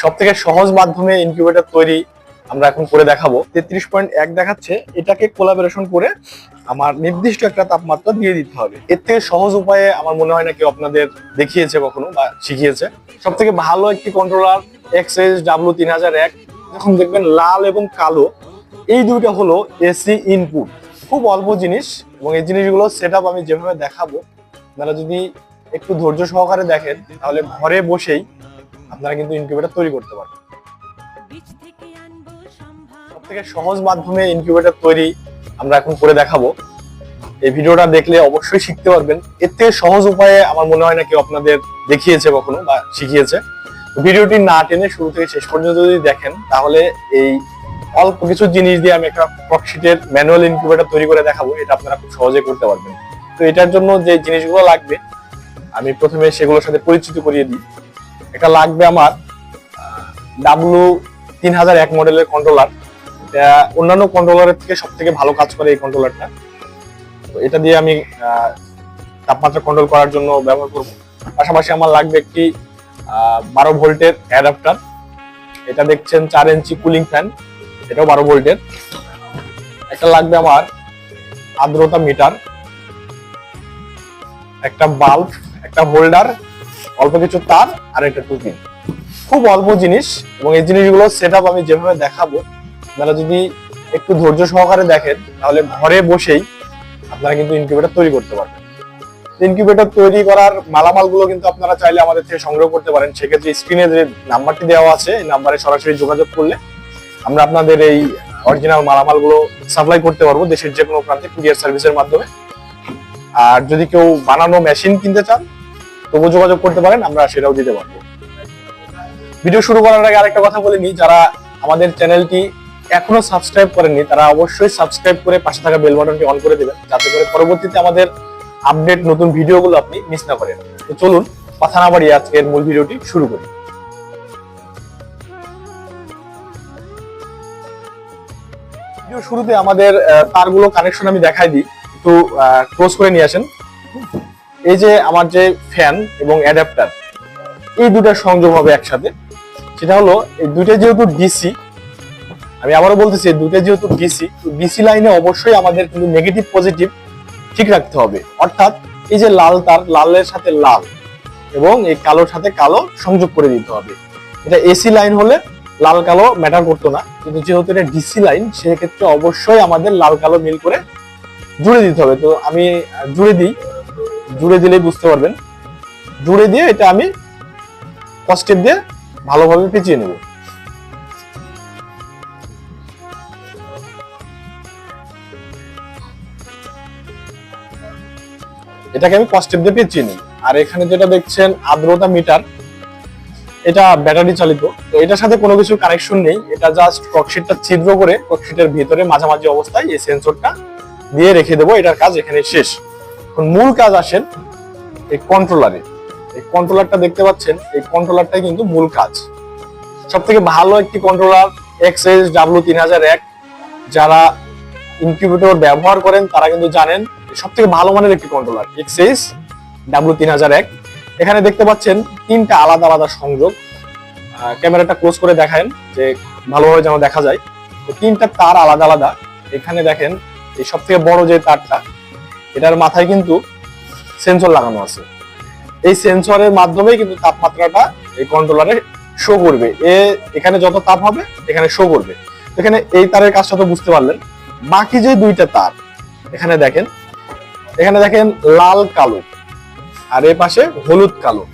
সব থেকে সহজ মাধ্যমে ইনকিউবেটর তৈরি আমরা এখন করে দেখাবো। তেত্রিশ পয়েন্ট এক দেখাচ্ছে, এটাকে কোলাবোরেশন করে আমার নির্দিষ্ট একটা তাপমাত্রা দিয়ে দিতে হবে। এর থেকে সহজ উপায়ে আমার মনে হয় না কেউ আপনাদের দেখিয়েছে কখনো বা শিখিয়েছে। সব থেকে ভালো একটি কন্ট্রোলার এক্সএস ডাব্লু তিন হাজার এক। যখন দেখবেন লাল এবং কালো, এই দুইটা হলো এসি ইনপুট খুব অল্প জিনিস এবং এই জিনিসগুলো সেট আমি যেভাবে দেখাবো, আপনারা যদি একটু ধৈর্য সহকারে দেখেন, তাহলে ঘরে বসেই আপনারা কিন্তু ইনকিউবেটর তৈরি করতে পারবেন। সব থেকে সহজ মাধ্যমে ইনকিউবেটর তৈরি আমরা এখন করে দেখাবো। এই ভিডিওটা দেখলে অবশ্যই শিখতে পারবেন। এর থেকে সহজ উপায়ে আমার মনে হয় না কেউ আপনাদের দেখিয়েছে কখনো বা শিখিয়েছে। ভিডিওটি না টেনে শুরু থেকে শেষ পর্যন্ত যদি দেখেন তাহলে এই অল্প কিছু জিনিস দিয়ে আমি একটা প্রকশিটের ম্যানুয়াল ইনকিউবেটর তৈরি করে দেখাবো। এটা আপনারা খুব সহজে করতে পারবেন। তো এটার জন্য যে জিনিসগুলো লাগবে আমি প্রথমে সেগুলোর সাথে পরিচিত করিয়ে দিই। এটা লাগবে আমার ডাব্লু তিন হাজার এক মডেলের কন্ট্রোলার এটা অন্যান্য কন্ট্রোলারের থেকে সব থেকে ভালো কাজ করে এই কন্ট্রোলারটা তো এটা দিয়ে আমি তাপমাত্রা কন্ট্রোল করার জন্য ব্যবহার করব। পাশাপাশি আমার লাগবে একটি বারো ভোল্টের অ্যাডাপ্টার এটা দেখছেন চার ইঞ্চি কুলিং ফ্যান এটাও বারো ভোল্টের। একটা লাগবে আমার আর্দ্রতা মিটার একটা বাল্ব একটা হোল্ডার অল্প কিছু তার আর একটা টুপি। খুব অল্প জিনিস এবং এই জিনিসগুলো সেট আমি যেভাবে দেখাবো, আপনারা যদি একটু ধৈর্য সহকারে দেখেন, তাহলে ঘরে বসেই আপনারা কিন্তু ইনকিউবেটর তৈরি করতে পারবেন। ইনকিউবেটর তৈরি করার মালামালগুলো কিন্তু আপনারা চাইলে আমাদের থেকে সংগ্রহ করতে পারেন। সেক্ষেত্রে স্ক্রিনে যে নাম্বারটি দেওয়া আছে, এই নাম্বারে সরাসরি যোগাযোগ করলে আমরা আপনাদের এই অরিজিনাল মালামালগুলো সাপ্লাই করতে পারব দেশের যে কোনো প্রান্তে কুরিয়ার সার্ভিসের মাধ্যমে। আর যদি কেউ বানানো মেশিন কিনতে চান তবু যোগাযোগ করতে পারেন, আমরা সেটাও দিতে পারব। ভিডিও শুরু করার আগে আরেকটা কথা বলে নিই, যারা আমাদের চ্যানেলটি এখনও সাবস্ক্রাইব করেননি, তারা অবশ্যই সাবস্ক্রাইব করে পাশে থাকা বেল বাটনটি অন করে দেবেন, যাতে করে পরবর্তীতে আমাদের আপডেট নতুন ভিডিওগুলো আপনি মিস না করেন। তো চলুন, কথা না বাড়িয়ে আজকের মূল ভিডিওটি শুরু করি। শুরুতে আমাদের তারগুলো কানেকশন আমি দেখাই দিই, একটু ক্লোজ করে নিয়ে আসেন। এই যে আমার যে ফ্যান এবং অ্যাডাপ্টার এই দুটার সংযোগ হবে একসাথে। সেটা হলো, এই দুইটা যেহেতু ডিসি আমি আবারও বলতেছি দুইটা যেহেতু ডিসি ডিসি লাইনে অবশ্যই আমাদের কিন্তু নেগেটিভ পজিটিভ ঠিক রাখতে হবে। অর্থাৎ এই যে লাল তার, লালের সাথে লাল এবং এই কালোর সাথে কালো সংযোগ করে দিতে হবে। এটা এসি লাইন হলে লাল কালো ম্যাটার করতো না, কিন্তু যেহেতু এটা ডিসি লাইন সেক্ষেত্রে অবশ্যই আমাদের লাল কালো মিল করে জুড়ে দিতে হবে। তো আমি জুড়ে দিই। জুড়ে দিলেই বুঝতে পারবেন। জুড়ে দিয়ে এটা আমি স্টেপ দিয়ে ভালোভাবে পেঁচিয়ে নেব। এটাকে আমি স্টেপ দিয়ে পেঁচিয়ে নিই আর এখানে যেটা দেখছেন, আর্দ্রতা মিটার, এটা ব্যাটারি চালিত। তো এটার সাথে কোনো কিছু কানেকশন নেই। এটা জাস্ট ককশিটটা ছিদ্র করে ককশিটের ভিতরে মাঝামাঝি অবস্থায় এই সেন্সরটা দিয়ে রেখে দেবো। এটার কাজ এখানে শেষ। এখন মূল কাজ আসেন এই কন্ট্রোলারে এই কন্ট্রোলারটা দেখতে পাচ্ছেন, এই কন্ট্রোলারটাই কিন্তু মূল কাজ। সব থেকে ভালো একটি কন্ট্রোলার এক্স এস ডাব্লু তিন হাজার এক। যারা ইনকিউবেটর ব্যবহার করেন, তারা কিন্তু জানেন সব থেকে ভালো মানের একটি কন্ট্রোলার এক্স এস ডাব্লু তিন হাজার এক। এখানে দেখতে পাচ্ছেন তিনটা আলাদা আলাদা সংযোগ। ক্যামেরাটা ক্লোজ করে দেখেন যে ভালোভাবে যেন দেখা যায়। তো তিনটা তার আলাদা আলাদা। এখানে দেখেন, এই সব থেকে বড় যে তারটা এটার মাথায় কিন্তু সেন্সর লাগানো আছে। এই সেন্সরের মাধ্যমে কিন্তু তাপমাত্রাটা এই কন্ট্রোলারে শো করবে। এ এখানে যত তাপ হবে, এখানে শো করবে। এখানে এই তারের কাজটা তো বুঝতে পারলেন। বাকি যে দুইটা তার, এখানে দেখেন এখানে দেখেন লাল কালো, আর এ পাশে হলুদ কালো।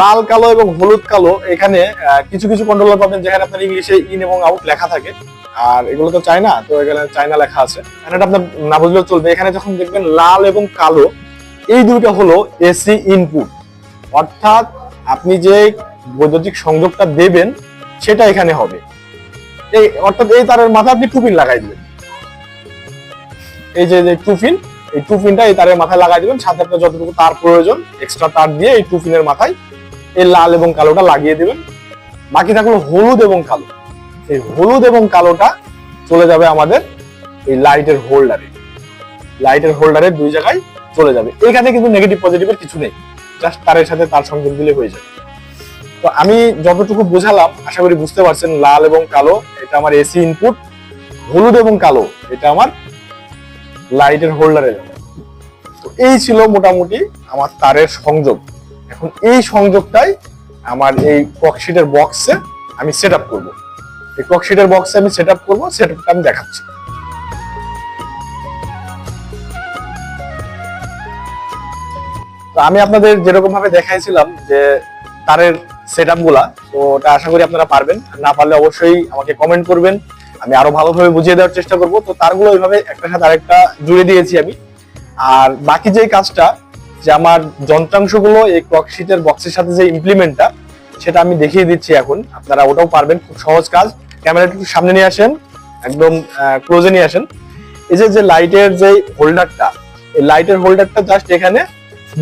লাল কালো এবং হলুদ কালো, এখানে কিছু কিছু কন্ট্রোলার পাবেন যেখানে আপনার ইংলিশে ইন এবং আউট লেখা থাকে। আর এগুলো তো চায়না তো এখানে চায়না লেখা আছে। আপনার না বুঝলেও চলবে। এখানে যখন দেখবেন লাল এবং কালো, এই দুইটা হলো এসি ইনপুট অর্থাৎ আপনি যে বৈদ্যুতিক সংযোগটা দেবেন, সেটা এখানে হবে। এই, অর্থাৎ এই তারের মাথায় আপনি টুপিন লাগাই দিবেন। এই যে যে টুপিন এই টুপিনটা এই তারের মাথায় লাগাই দিবেন। সাথে আপনার যতটুকু তার প্রয়োজন এক্সট্রা তার দিয়ে এই টুপিনের মাথায় এই লাল এবং কালোটা লাগিয়ে দিবেন। বাকি থাকল হলুদ এবং কালো। এই হলুদ এবং কালোটা চলে যাবে আমাদের এই লাইটের হোল্ডারে লাইটের হোল্ডারের দুই জায়গায় চলে যাবে। এখানে কিন্তু নেগেটিভ পজিটিভের কিছু নেই। জাস্ট তারের সাথে তার সংযোগ দিলে হয়ে যাবে। তো আমি যতটুকু বোঝালাম, আশা করি বুঝতে পারছেন, লাল এবং কালো, এটা আমার এসি ইনপুট হলুদ এবং কালো, এটা আমার লাইটের হোল্ডারে যাবে। তো এই ছিল মোটামুটি আমার তারের সংযোগ। এখন এই সংযোগটাই আমার এই ককশিটের বক্সে আমি সেট আপ করব। এই ককশিটের বক্সে আমি সেট আপ করব সেট আপটা আমি দেখাচ্ছি। তো আমি আপনাদের যেরকম ভাবে দেখাইছিলাম যে তারের সেটগুলা তো ওটা আশা করি আপনারা পারবেন। না পারলে অবশ্যই আমাকে কমেন্ট করবেন। আমি আরও ভালোভাবে বুঝিয়ে দেওয়ার চেষ্টা করব। তো তারগুলো ওইভাবে একটা সাথে আরেকটা জুড়ে দিয়েছি আমি। আর বাকি যে কাজটা যে আমার যন্ত্রাংশগুলো এই ক্লকশিটের বক্সের সাথে যে ইমপ্লিমেন্টটা সেটা আমি দেখিয়ে দিচ্ছি এখন। আপনারা ওটাও পারবেন, খুব সহজ কাজ। ক্যামেরা একটু সামনে নিয়ে আসেন, একদম ক্লোজে নিয়ে আসেন। এই যে যে লাইটের যে হোল্ডারটা এই লাইটের হোল্ডারটা জাস্ট এখানে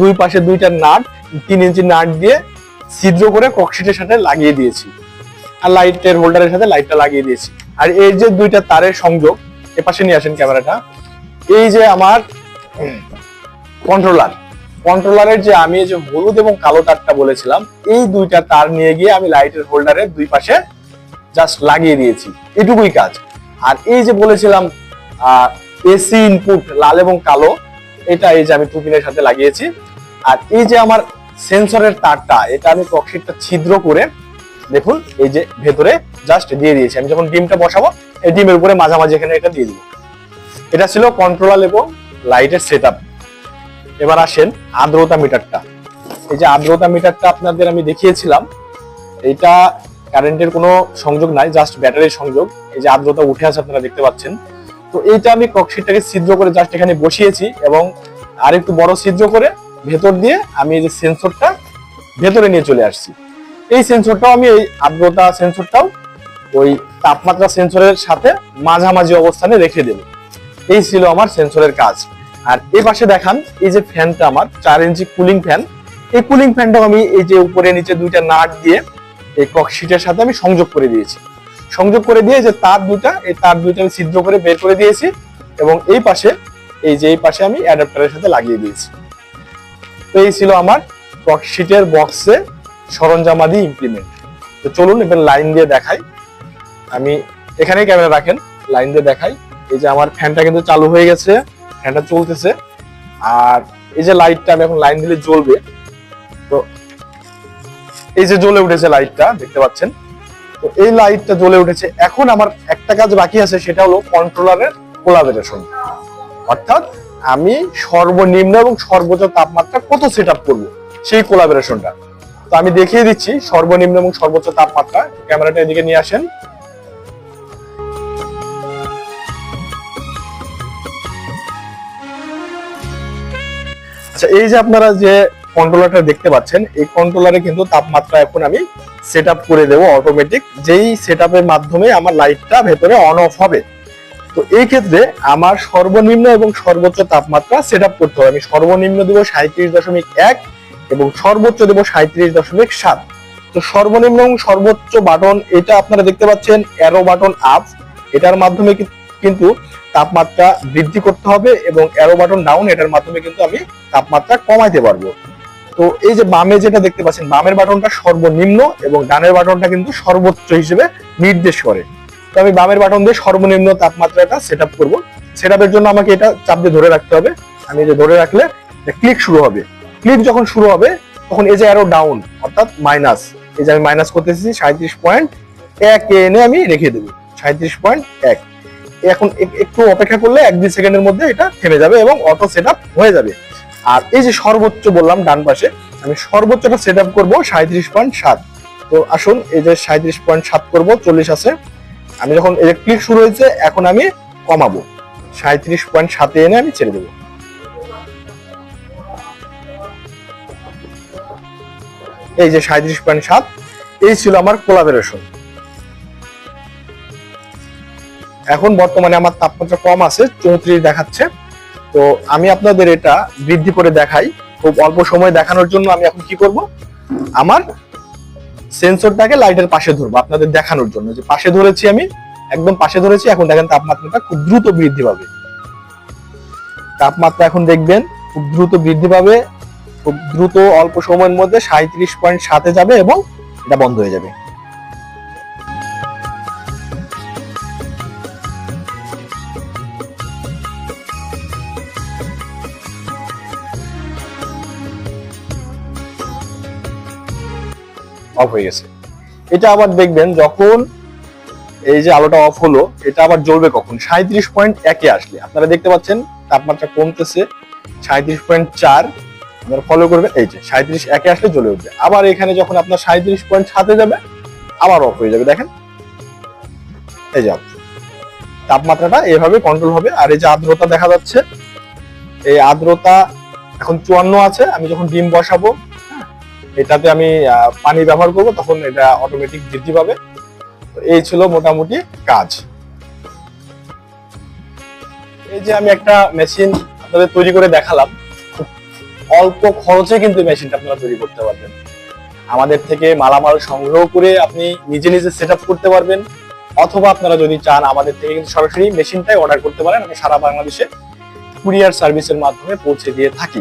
দুই পাশে দুইটা নাট তিন ইঞ্চি নাট দিয়ে ছিদ্র করে ককশিটের সাথে লাগিয়ে দিয়েছি। আর লাইটের হোল্ডারের সাথে লাইটটা লাগিয়ে দিয়েছি। আর এই যে দুইটা তারের সংযোগ, এ পাশে নিয়ে আসেন ক্যামেরাটা এই যে আমার কন্ট্রোলার কন্ট্রোলারের যে আমি যে হলুদ এবং কালো তারটা বলেছিলাম, এই দুইটা তার নিয়ে গিয়ে আমি লাইটের হোল্ডারের দুই পাশে জাস্ট লাগিয়ে দিয়েছি। এটুকুই কাজ। আর এই যে বলেছিলাম এসি ইনপুট লাল এবং কালো, এটা এই যে আমি টুপিনের সাথে লাগিয়েছি। আর এই যে আমার সেন্সরের তারটা, এটা আমি ককশিটটা ছিদ্র করে, দেখুন, এই যে ভেতরে জাস্ট দিয়ে দিয়েছি। আমি যখন ডিমটা বসাবো, এই ডিমের উপরে মাঝামাঝি এখানে এটা দিয়ে দিব। এটা ছিল কন্ট্রোলার এবং লাইটের সেট এবার আসেন আর্দ্রতা মিটারটা। এই যে আর্দ্রতা মিটারটা আপনাদের আমি দেখিয়েছিলাম, এটা কারেন্টের কোনো সংযোগ নাই, জাস্ট ব্যাটারির সংযোগ। এই যে আর্দ্রতা উঠে আছে আপনারা দেখতে পাচ্ছেন। তো এইটা আমি ককশিটটাকে ছিদ্র করে জাস্ট এখানে বসিয়েছি এবং আর একটু বড় ছিদ্র করে ভেতর দিয়ে আমি এই যে সেন্সরটা ভেতরে নিয়ে চলে আসছি। এই সেন্সরটাও আমি, এই আর্দ্রতা সেন্সরটাও ওই তাপমাত্রা সেন্সরের সাথে মাঝামাঝি অবস্থানে রেখে দেব। এই ছিল আমার সেন্সরের কাজ। আর এই পাশে দেখান, এই যে ফ্যানটা আমার, চার ইঞ্চি কুলিং ফ্যান এই কুলিং ফ্যানটাও আমি এই যে উপরে নিচে দুইটা নাট দিয়ে এই ককশিটের সাথে আমি সংযোগ করে দিয়েছি। সংযোগ করে দিয়ে যে তার দুইটা, এই তার দুইটা আমি ছিদ্র করে বের করে দিয়েছি এবং এই পাশে, এই যে এই পাশে আমি অ্যাডাপ্টারের সাথে লাগিয়ে দিয়েছি। তো এই ছিল আমার ককশিটের বক্সে সরঞ্জামাদি ইমপ্লিমেন্ট তো চলুন এবার লাইন দিয়ে দেখাই। আমি এখানেই ক্যামেরা রাখেন লাইন দিয়ে দেখাই। এই যে আমার ফ্যানটা কিন্তু চালু হয়ে গেছে। ফ্যানটা চলতেছে আর এই যে লাইটটা আমি এখন লাইন দিলে জ্বলবে। তো এই যে জ্বলে উঠেছে লাইটটা দেখতে পাচ্ছেন? তো এই লাইটটা জ্বলে উঠেছে। এখন আমার একটা কাজ বাকি আছে, সেটা হলো কন্ট্রোলারের কোলাবোরেশন অর্থাৎ আমি সর্বনিম্ন এবং সর্বোচ্চ তাপমাত্রা কত সেট আপ করব, সেই কোলাবোরেশনটা তো আমি দেখিয়ে দিচ্ছি সর্বনিম্ন এবং সর্বোচ্চ তাপমাত্রা। ক্যামেরাটা এদিকে নিয়ে আসেন। আচ্ছা এই যে আপনারা যে কন্ট্রোলারটা দেখতে পাচ্ছেন, এই কন্ট্রোলারে কিন্তু তাপমাত্রা এখন আমি সেট করে দেবো অটোমেটিক যেই সেট মাধ্যমে আমার লাইটটা ভেতরে অন অফ হবে। তো এই ক্ষেত্রে আমার সর্বনিম্ন এবং সর্বোচ্চ তাপমাত্রা সেট করতে হবে। আমি সর্বনিম্ন দেবো সাঁত্রিশ দশমিক এক এবং সর্বোচ্চ দেবো সাঁত্রিশ দশমিক সাত। তো সর্বনিম্ন এবং সর্বোচ্চ বাটন এটা আপনারা দেখতে পাচ্ছেন অ্যারো বাটন আপ এটার মাধ্যমে কি- কিন্তু তাপমাত্রা বৃদ্ধি করতে হবে এবং অ্যারো বাটন ডাউন এটার মাধ্যমে কিন্তু আমি তাপমাত্রা কমাইতে পারব। তো এই যে বামে যেটা দেখতে পাচ্ছেন, বামের বাটনটা সর্বনিম্ন এবং ডানের বাটনটা কিন্তু সর্বোচ্চ হিসেবে নির্দেশ করে। তো আমি বামের বাটন দিয়ে সর্বনিম্ন তাপমাত্রাটা সেট আপ করব। সেট আপের জন্য আমাকে এটা চাপ দিয়ে ধরে রাখতে হবে। আমি যে ধরে রাখলে ক্লিক শুরু হবে। ক্লিক যখন শুরু হবে, তখন এই যে অ্যারো ডাউন অর্থাৎ মাইনাস এই যে আমি মাইনাস করতেছি সাঁত্রিশ পয়েন্ট এক এনে আমি রেখে দেবো। সাঁত্রিশ পয়েন্ট এক। এখন একটু অপেক্ষা করলে এক দুই সেকেন্ডের মধ্যে এটা থেমে যাবে এবং অটো সেট হয়ে যাবে। আর এই যে সর্বোচ্চ বললাম ডান পাশে, আমি সর্বোচ্চটা সেট আপ করব সাঁত্রিশ পয়েন্ট সাত। তো আসুন, এই যে সাঁত্রিশ পয়েন্ট সাত করব, চল্লিশ আছে। আমি যখন ইলেকট্রিক শুরু হয়েছে, এখন আমি কমাবো। সাঁত্রিশ পয়েন্ট সাতে এনে আমি ছেড়ে দেবো। এই যে সাঁত্রিশ পয়েন্ট সাত, এই ছিল আমার কোলাবোরেশন এখন বর্তমানে আমার তাপমাত্রা কম আছে, চৌত্রিশ দেখাচ্ছে। তো আমি আপনাদের এটা বৃদ্ধি করে দেখাই। খুব অল্প সময় দেখানোর জন্য আমি এখন কি করব? আমার সেন্সরটাকে লাইটের পাশে ধরবো, আপনাদের দেখানোর জন্য। যে পাশে ধরেছি আমি, একদম পাশে ধরেছি, এখন দেখেন তাপমাত্রাটা খুব দ্রুত বৃদ্ধি পাবে। তাপমাত্রা এখন দেখবেন খুব দ্রুত বৃদ্ধি পাবে, খুব দ্রুত অল্প সময়ের মধ্যে সাঁত্রিশ পয়েন্ট সাতে যাবে এবং এটা বন্ধ হয়ে যাবে। অফ হয়ে গেছে। এটা আবার দেখবেন যখন এই যে আলোটা অফ হলো, এটা আবার জ্বলবে কখন? সাঁত্রিশ পয়েন্ট একে আসলে। আপনারা দেখতে পাচ্ছেন, তাপমাত্রা কমতেছে সাঁত্রিশ পয়েন্ট চার। আপনারা ফলো করবেন, এই যে সাঁত্রিশ একে আসলে জ্বলে উঠবে। আবার এখানে যখন আপনার সাঁত্রিশ পয়েন্ট সাথে যাবে, আবার অফ হয়ে যাবে। দেখেন, এই যে তাপমাত্রাটা এভাবে কন্ট্রোল হবে। আর এই যে আর্দ্রতা দেখা যাচ্ছে, এই আর্দ্রতা এখন চুয়ান্ন আছে। আমি যখন ডিম বসাবো এটাতে আমি পানি ব্যবহার করব, তখন এটা অটোমেটিক বৃদ্ধি পাবে। এই ছিল মোটামুটি কাজ। এই যে আমি একটা মেশিন আপনাদের তৈরি করে দেখালাম। অল্প খরচে কিন্তু মেশিনটা আপনারা তৈরি করতে পারবেন। আমাদের থেকে মালামাল সংগ্রহ করে আপনি নিজে নিজে সেট করতে পারবেন। অথবা আপনারা যদি চান, আমাদের থেকে কিন্তু সরাসরি মেশিনটাই অর্ডার করতে পারেন। আমি সারা বাংলাদেশে কুরিয়ার সার্ভিসের মাধ্যমে পৌঁছে দিয়ে থাকি।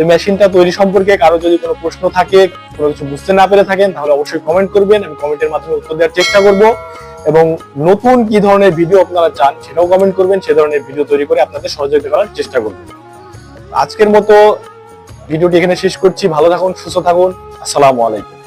এই মেশিনটা তৈরি সম্পর্কে কারও যদি কোনো প্রশ্ন থাকে, কোনো কিছু বুঝতে না পেরে থাকেন, তাহলে অবশ্যই কমেন্ট করবেন আমি কমেন্টের মাধ্যমে উত্তর দেওয়ার চেষ্টা করব। এবং নতুন কি ধরনের ভিডিও আপনারা চান সেটাও কমেন্ট করবেন, সে ধরনের ভিডিও তৈরি করে আপনাদের সহযোগিতা করার চেষ্টা করব। আজকের মতো ভিডিওটি এখানে শেষ করছি। ভালো থাকুন, সুস্থ থাকুন। আসসালামু আলাইকুম।